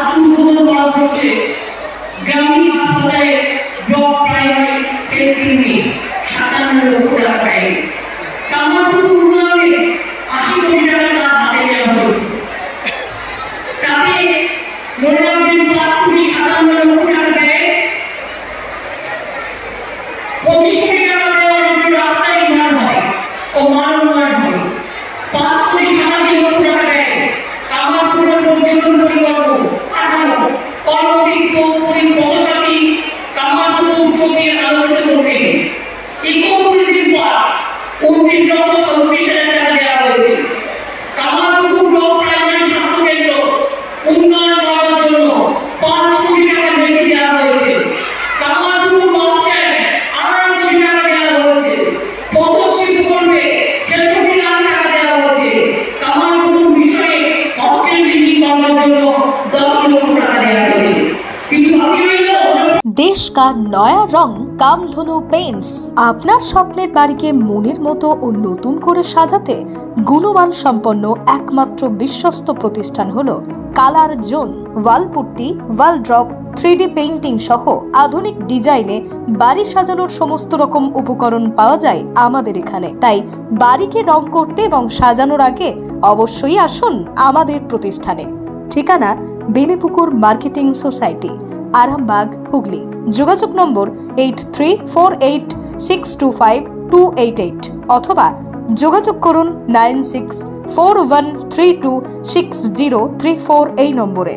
উদ্বোধন করা হয়েছে। গ্রামীণ হাসপাতালে ব্লক প্রাইমারি হেলথ ক্লিনিক সাতান্ন লক্ষ টাকা ব্যয়। কামারপুর উন্নয়নে আশি কোটি টাকা তার হাতে নেওয়া হয়েছে। তাতে মনে রাখবেন, পাঁচ পঁচিশ realmente, quando Cristo দেশ কা নয়া রং কামধনু পেন্টস আপনার স্বপ্নের বাড়িকে মনের মতো ও নতুন করে সাজাতে গুণমান সম্পন্ন একমাত্র বিশ্বস্ত প্রতিষ্ঠান হলো colour zone. Wall putty wall drop three painting সহ আধুনিক ডিজাইনে বাড়ি সাজানোর সমস্ত রকম উপকরণ পাওয়া যায় আমাদের এখানে। তাই বাড়িকে রং করতে এবং সাজানোর আগে অবশ্যই আসুন আমাদের প্রতিষ্ঠানে। ঠিকানা বেনেপুকুর মার্কেটিং সোসাইটি। আরামবাগ, হুগলি। যোগাযোগ নম্বর eight three four eight six two five two eight eight অথবা যোগাযোগ করুন nine six four one three two six zero three four এই নম্বরে।